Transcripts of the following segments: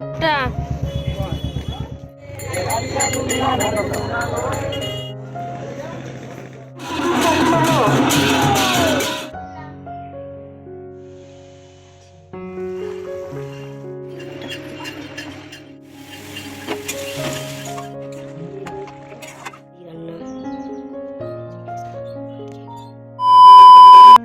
টা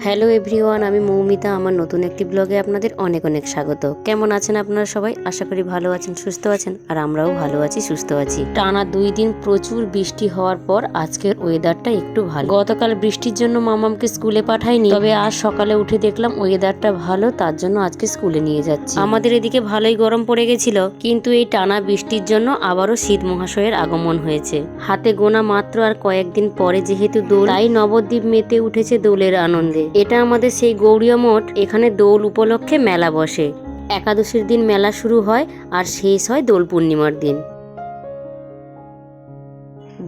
hello everyone, আমি মৌমিতা। আমার নতুন একটি ব্লগে আপনাদের অনেক অনেক স্বাগত। কেমন আছেন আপনারা সবাই? আশা করি ভালো আছেন, সুস্থ আছেন, আর আমরাও ভালো আছি, সুস্থ আছি। টানা দুই দিন প্রচুর বৃষ্টি হওয়ার পর আজকের ওয়েদারটা একটু ভালো। গতকাল বৃষ্টির জন্য মামামকে স্কুলে পাঠাইনি, তবে আজ সকালে উঠে দেখলাম ওয়েদারটা ভালো, তার জন্য আজকে স্কুলে নিয়ে যাচ্ছি। আমাদের এদিকে ভালোই গরম পড়ে গেছিল, কিন্তু এই টানা বৃষ্টির জন্য আবারও শীত মহাশয়ের আগমন হয়েছে। হাতে গোনা মাত্র আর কয়েকদিন পরে যেহেতু দোল, তাই নবদ্বীপ মেতে উঠেছে দোলের আনন্দে। এটা আমাদের সেই গৌরীয় মঠ, এখানে দোল উপলক্ষে মেলা বসে। একাদশীর দিন মেলা শুরু হয় আর শেষ হয় দোল পূর্ণিমার দিন।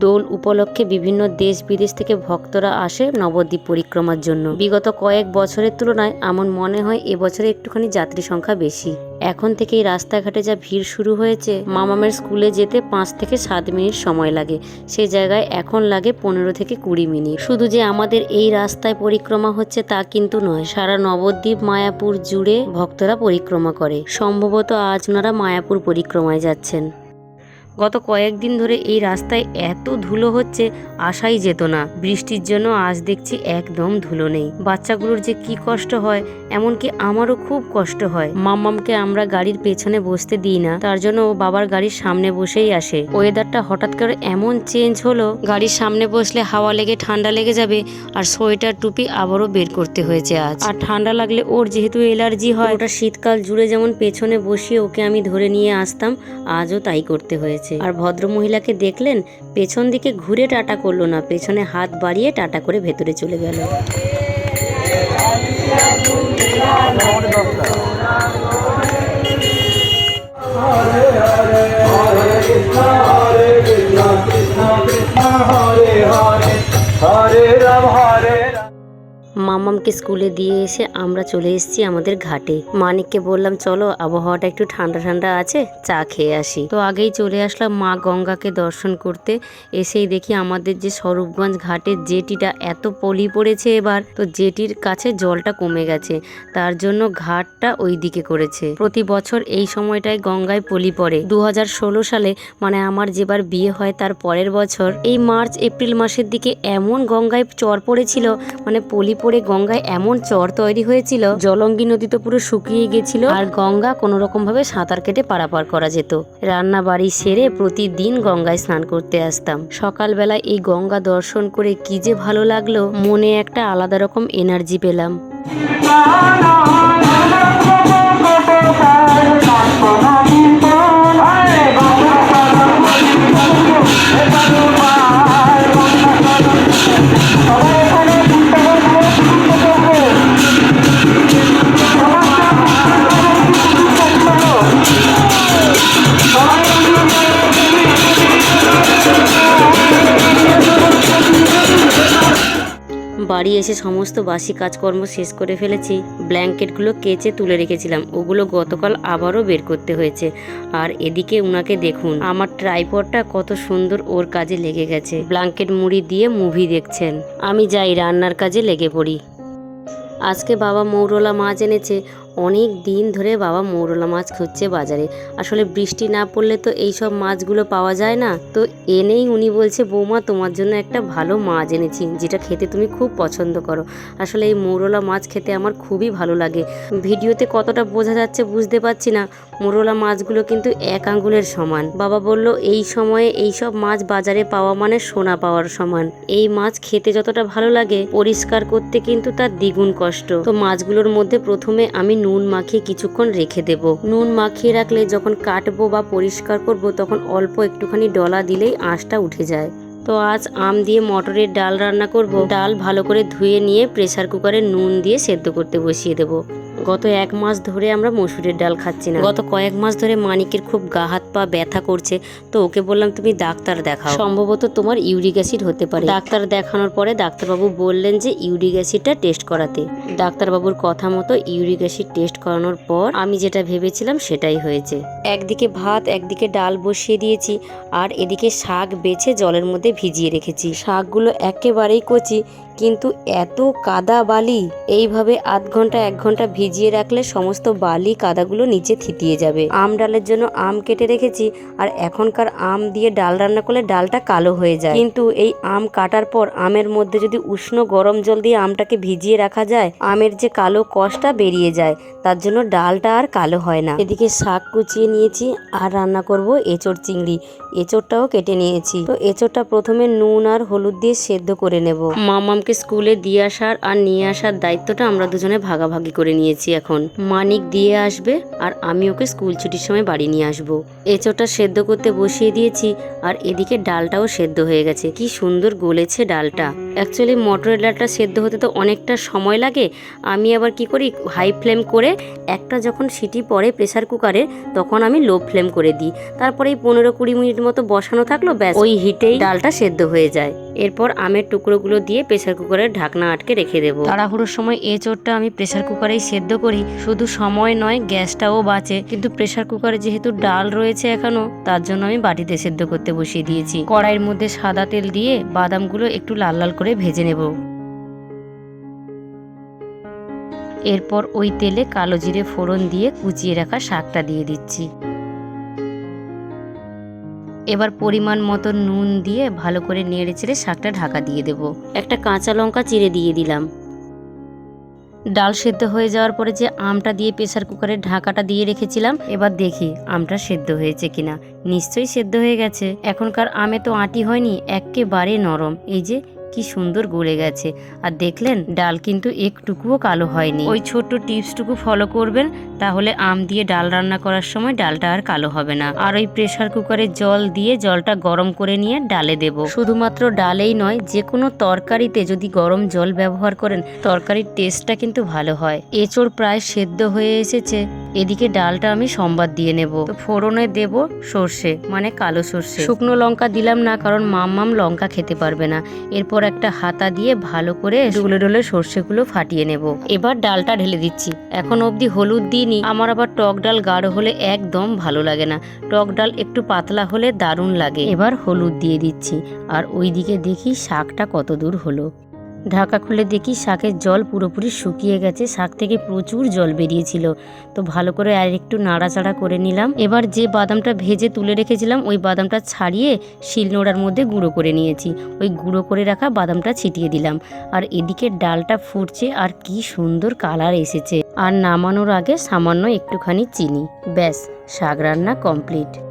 দোল উপলক্ষে বিভিন্ন দেশ বিদেশ থেকে ভক্তরা আসে নবদ্বীপ পরিক্রমার জন্য। বিগত কয়েক বছরের তুলনায় আমার মনে হয় এবছরে একটুখানি যাত্রী সংখ্যা বেশি। এখন থেকেই রাস্তাঘাটে যা ভিড় শুরু হয়েছে, মামামের স্কুলে যেতে পাঁচ থেকে সাত মিনিট সময় লাগে। সে জায়গায় এখন লাগে পনেরো থেকে কুড়ি মিনিট। শুধু যে আমাদের এই রাস্তায় পরিক্রমা হচ্ছে তা কিন্তু নয়, সারা নবদ্বীপ, মায়াপুর জুড়ে ভক্তরা পরিক্রমা করে। সম্ভবত আজ ওনারা মায়াপুর পরিক্রমায় যাচ্ছেন। গত কয়েকদিন ধরে এই রাস্তায় এত ধুলো হচ্ছে আসাই যেত না। বৃষ্টির জন্য আজ দেখছি একদম ধুলো নেই। বাচ্চাগুলোর যে কি কষ্ট হয়, এমনকি আমারও খুব কষ্ট হয়। মাম্মামকে আমরা গাড়ির পেছনে বসতে দিই না, তার জন্য ও বাবার গাড়ির সামনে বসেই আসে। ওয়েদারটা হঠাৎ করে এমন চেঞ্জ হলো, গাড়ির সামনে বসলে হাওয়া লেগে ঠান্ডা লেগে যাবে, আর সোয়েটার, টুপি আবারও বের করতে হয়েছে আজ। আর ঠান্ডা লাগলে ওর যেহেতু এলার্জি হয়, ওটা শীতকাল জুড়ে যেমন পেছনে বসিয়ে ওকে আমি ধরে নিয়ে আসতাম, আজও তাই করতে হয়েছে। আর ভদ্র মহিলাকে দেখলেন পেছন দিকে ঘুরে টাটা করল না, পেছনে হাত বাড়িয়ে টাটা করে ভেতরে চলে গেল। মামামকে স্কুলে দিয়ে এসে আমরা চলে এসেছি আমাদের ঘাটে। মানিককে বললাম, চলো, আবহাওয়াটা একটু ঠান্ডা ঠান্ডা আছে, চা খেয়ে আসি। তো আগেই চলে আসলাম মা গঙ্গাকে দর্শন করতে। এসেই দেখি আমাদের যে স্বরূপগঞ্জ ঘাটের জেটিটা এত পলি পড়েছে এবার, তো জেটির কাছে জলটা কমে গেছে। তার জন্য ঘাটটা ওই দিকে করেছে। প্রতি বছর এই সময়টায় গঙ্গায় পলি পড়ে। দু হাজার ষোলো সালে মানে আমার যেবার বিয়ে হয় তার পরের বছর, এই মার্চ, এপ্রিল মাসের দিকে এমন গঙ্গায় চর পড়েছিল মানে পলি পড়ে গঙ্গায় এমন চর তৈরি হয়েছিল জলঙ্গি নদী তো পুরো শুকিয়ে গেছিল আর গঙ্গা কোনো রকম ভাবে সাঁতার কেটে পারাপার করা যেত রান্না বাড়ি সেরে প্রতিদিন গঙ্গায় স্নান করতে আসতাম সকালবেলা এই গঙ্গা দর্শন করে কি যে ভালো লাগল মনে একটা আলাদা রকম এনার্জি পেলাম বাড়ি এসে সমস্ত বাসি কাজকর্ম শেষ করে ফেলেছি। ব্ল্যাঙ্কেটগুলো কেচে তুলে রেখেছিলাম। ওগুলো গতকাল আবারও বের করতে হয়েছে। আর এদিকে উনাকে দেখুন, আমার ট্রাইপডটা কত সুন্দর ওর কাজে লেগে গেছে। ব্ল্যাঙ্কেট মুড়ি দিয়ে মুভি দেখছেন। আমি যাই রান্নার কাজে লেগে পড়ি। আজকে বাবা মৌরলা মাছ এনেছে। অনেক দিন ধরে বাবা মৌরলা মাছ খুঁজছে বাজারে। আসলে বৃষ্টি না পড়লে তো এই সব মাছগুলো পাওয়া যায় না। তো এনেই উনি বলছে, বৌমা, তোমার জন্য একটা ভালো মাছ এনেছি, যেটা খেতে তুমি খুব পছন্দ করো। আসলে এই মৌরলা মাছ খেতে আমার খুবই ভালো লাগে। ভিডিওতে কতটা বোঝা যাচ্ছে বুঝতে পারছি না। মোরলা মাছগুলো কিন্তু এক আঙ্গুলের সমান। বাবা বলল, এই সময়ে এই সব মাছ বাজারে পাওয়া মানে সোনা পাওয়ার সমান। এই মাছ খেতে যতটা ভালো লাগে, পরিষ্কার করতে কিন্তু তার দ্বিগুণ কষ্ট। তো মাছগুলোর মধ্যে প্রথমে আমি নুন মাখিয়ে কিছুক্ষণ রেখে দেব। নুন মাখিয়ে রাখলে যখন কাটবো বা পরিষ্কার করব, তখন অল্প একটুখানি ডলা দিলেই আঁশটা উঠে যায়। তো আজ আম দিয়ে মটরের ডাল রান্না করব। ডাল ভালো করে ধুয়ে নিয়ে প্রেসার কুকারে নুন দিয়ে সেদ্ধ করতে বসিয়ে দেব। গত এক মাস ধরে আমরা মসুরের ডাল খাচ্ছি না। গত কয়েক মাস ধরে মানিকের খুব গা, হাত, পা ব্যথা করছে, তো ওকে বললাম, তুমি ডাক্তার দেখাও। সম্ভবত তোমার ইউরিক অ্যাসিড হতে পারে। ডাক্তার দেখানোর পরে ডাক্তারবাবু বললেন যে ইউরিক অ্যাসিডটা টেস্ট করাতে। ডাক্তারবাবুর কথা মতো ইউরিক অ্যাসিড টেস্ট করানোর পর আমি যেটা ভেবেছিলাম সেটাই হয়েছে। একদিকে ভাত, একদিকে ডাল বসিয়ে দিয়েছি, আর এদিকে শাক বেছে জলের মধ্যে ভিজিয়ে রেখেছি। শাকগুলো একেবারেই কচি, কিন্তু এত কাদা বালি, এইভাবে আধ ঘণ্টা, এক ঘণ্টা ভিজিয়ে রাখলে সমস্ত বালি কাদাগুলো নিচে থিতিয়ে যাবে। আম ডালের জন্য আম কেটে রেখেছি আর এখনকার আম দিয়ে ডাল রান্না করলে ডালটা কালো হয়ে যায়। কিন্তু এই আম কাটার পর আমের মধ্যে যদি উষ্ণ গরম জল দিয়ে আমটাকে ভিজিয়ে রাখা যায়, আমের যে কালো কষটা বেরিয়ে যায়, তার জন্য ডালটা আর কালো হয় না। এদিকে শাক কুচিয়ে নিয়েছি আর রান্না করব এঁচড় চিংড়ি। এঁচড়টাও কেটে নিয়েছি। তো এঁচড়টা প্রথমে নুন আর হলুদ দিয়ে সেদ্ধ করে নেব। মামামকে স্কুলে দিয়ে আসার আর নিয়ে আসার দায়িত্বটা আমরা দুজনে ভাগাভাগি করে নিয়েছি। এখন। মানিক দিয়ে আসবে আর আমি ওকে স্কুল ছুটির সময় বাড়ি নিয়ে আসব। এঁচড়টা সেদ্ধ করতে বসিয়ে দিয়েছি আর এদিকে ডালটাও সেদ্ধ হয়ে গেছে। কি সুন্দর গলেছে ডালটা। অ্যাকচুয়ালি মটরের ডালটা সেদ্ধ হতে তো অনেকটা সময় লাগে। আমি আবার কি করি হাই ফ্লেম করে একটা যখন সিটি পড়ে প্রেসার কুকারে তখন আমি লো ফ্লেম করে দিই। তারপরে এই পনেরো কুড়ি মিনিট মতো বসানো থাকল, ব্যাস। ওই হিটেই ডালটা সেদ্ধ হয়ে যায়। এরপর আমের টুকরোগুলো দিয়ে প্রেসার কুকারের ঢাকনা আটকে রেখে দেবো। তাড়াহুড়োর সময় এ চোরটা আমি প্রেসার কুকারেই সেদ্ধ করি। শুধু সময় নয়, গ্যাসটাও বাঁচে। কিন্তু প্রেসার কুকারে যেহেতু ডাল রয়েছে এখনও, তার জন্য আমি বাটিতে সেদ্ধ করতে বসিয়ে দিয়েছি। কড়াইয়ের মধ্যে সাদা তেল দিয়ে বাদামগুলো একটু লাল লাল করে ভেজে নেব। এরপর ওই তেলে কালো জিরে ফোড়ন দিয়ে কুচিয়ে রাখা শাকটা দিয়ে দিচ্ছি। এবার পরিমাণ মতো নুন দিয়ে ভালো করে নেড়ে চেড়ে শাকটা ঢাকা দিয়ে দেব। একটা কাঁচা লঙ্কা চিড়ে দিয়ে দিলাম। ডাল সেদ্ধ হয়ে যাওয়ার পরে যে আমটা দিয়ে প্রেসার কুকারের ঢাকাটা দিয়ে রেখেছিলাম এবার দেখি আমটা সেদ্ধ হয়েছে কিনা। নিশ্চয়ই সেদ্ধ হয়ে গেছে। এখনকার আমে তো আটি হয়নি একেবারে নরম। এই যে কি সুন্দর গলে গেছে। আর দেখলেন, ডাল কিন্তু একটুকুও কালো হয়নি। ওই ছোট্ট টিপসটুকু ফলো করবেন, তাহলে আম দিয়ে ডাল রান্না করার সময় ডালটা আর কালো হবে না। আর ওই প্রেশার কুকারে জল দিয়ে জলটা গরম করে নিয়ে ডালে দেব। শুধুমাত্র ডালেই নয় যে কোনো তরকারিতে যদি গরম জল ব্যবহার করেন, তরকারির টেস্টটা কিন্তু ভালো হয়। এঁচড় প্রায় সেদ্ধ হয়ে এসেছে। এদিকে ডালটা আমি সম্বাদ দিয়ে নেব। ফোড়নে দেব সর্ষে মানে কালো সর্ষে। শুকনো লঙ্কা দিলাম না, কারণ মাম্মাম লঙ্কা খেতে পারবে না। এরপর একটা হাতা দিয়ে ভালো করে ডুলে ডুলে সর্ষেগুলো ফাটিয়ে নেব। এবার ডালটা ঢেলে দিচ্ছি। এখন অবধি হলুদ দিইনি। আমার আবার টক ডাল গাঢ় হলে একদম ভালো লাগে না। টক ডাল একটু পাতলা হলে দারুণ লাগে। এবার হলুদ দিয়ে দিচ্ছি। আর ওইদিকে দেখি শাকটা কত দূর হলো। ঢাকা খুলে দেখি শাকের জল পুরোপুরি শুকিয়ে গেছে, শাক থেকে প্রচুর জল বেরিয়েছিল। তো ভালো করে আর একটু নাড়াচাড়া করে নিলাম। এবার যে বাদামটা ভেজে তুলে রেখেছিলাম, ওই বাদামটা ছাড়িয়ে শিলনোড়ার মধ্যে গুঁড়ো করে নিয়েছি। ওই গুঁড়ো করে রাখা বাদামটা ছিটিয়ে দিলাম। আর এদিকে ডালটা ফুটছে, আর কি সুন্দর কালার এসেছে। আর নামানোর আগে সামান্য একটুখানি চিনি। ব্যাস, শাক রান্না কমপ্লিট।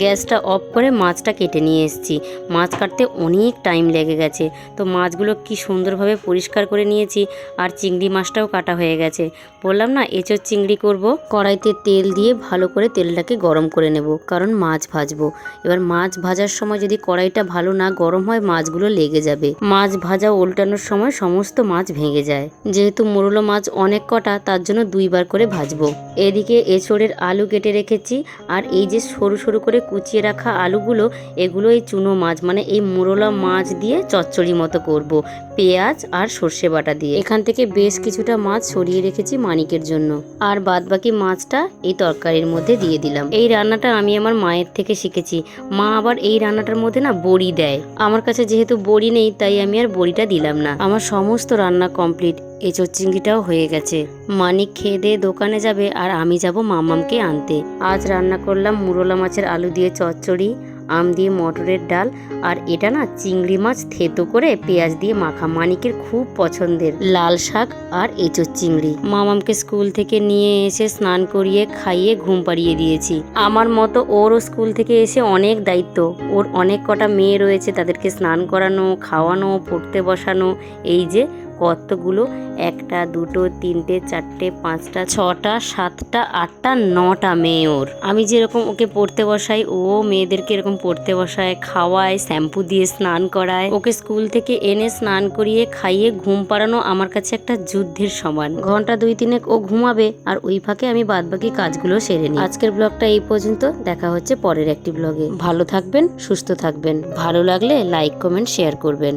গ্যাসটা অফ করে মাছটা কেটে নিয়ে এসেছি। মাছ কাটতে অনেক টাইম লেগে গেছে। তো মাছগুলো কি সুন্দরভাবে পরিষ্কার করে নিয়েছি আর চিংড়ি মাছটাও কাটা হয়ে গেছে। বললাম না, এঁচোর চিংড়ি করব। কড়াইতে তেল দিয়ে ভালো করে তেলটাকে গরম করে নেব, কারণ মাছ ভাজবো। এবার মাছ ভাজার সময় যদি কড়াইটা ভালো না গরম হয়, মাছগুলো লেগে যাবে। মাছ ভাজা উল্টানোর সময় সমস্ত মাছ ভেঙে যায়। যেহেতু মোরলো মাছ অনেক কটা, তার জন্য দুইবার করে ভাজবো। এদিকে এঁচড়ের আলু কেটে রেখেছি, আর এই যে সরু সরু করে কুচিয়ে রাখা আলুগুলো, এগুলো এই চুনো মাছ মানে এই মোরলা মাছ দিয়ে চচ্চড়ি মতো করব। পেঁয়াজ আর সর্ষে বাটা দিয়ে। এখান থেকে বেশ কিছুটা মাছ সরিয়ে রেখেছি মানিকের জন্য। আর বাদ বাকি মাছটা এই তরকারির মধ্যে দিয়ে দিলাম। এই রান্নাটা আমি আমার মায়ের থেকে শিখেছি। মা আবার এই রান্নাটার মধ্যে না বড়ি দেয়। আমার কাছে যেহেতু বড়ি নেই, তাই আমি আর বড়িটা দিলাম না। আমার সমস্ত রান্না কমপ্লিট। এঁচোর চিংড়িটাও হয়ে গেছে। মানিক খেয়ে দিয়ে দোকানে যাবে আর আমি যাব মামামকে আনতে। আজ রান্না করলাম মুরলা মাছের আলু দিয়ে চচ্চড়ি আম দিয়ে মটরের ডাল আর এটা না চিংড়ি মাছ থেতো করে পেঁয়াজ দিয়ে মাখা। মানিকের খুব পছন্দের। লাল শাক আর এঁচোর চিংড়ি। মামামকে স্কুল থেকে নিয়ে এসে স্নান করিয়ে খাইয়ে ঘুম পাড়িয়ে দিয়েছি। আমার মতো ওরও স্কুল থেকে এসে অনেক দায়িত্ব। ওর অনেক কটা মেয়ে রয়েছে তাদেরকে স্নান করানো, খাওয়ানো, পড়তে বসানো। এই যে কতগুলো একটা, দুটো, তিনটে, চারটে, পাঁচটা, ছটা, সাতটা, আটটা, নটা মেয়ে ওর আমি যেরকম ওকে পড়তে বসাই, ও মেয়েদেরকে এরকম পড়তে বসায়, খাওয়ায়, শ্যাম্পু দিয়ে স্নান করায়। ওকে স্কুল থেকে এনে স্নান করিয়ে, খাইয়ে ঘুম পাড়ানো আমার কাছে একটা যুদ্ধের সমান। ঘণ্টা দুই তিনেক ও ঘুমাবে, আর ওই ফাঁকে আমি বাদবাকি কাজগুলো সেরে নিই। আজকের ব্লগটা এই পর্যন্ত, দেখা হচ্ছে পরের একটি ব্লগে। ভালো থাকবেন, সুস্থ থাকবেন। ভালো লাগলে লাইক, কমেন্ট, শেয়ার করবেন।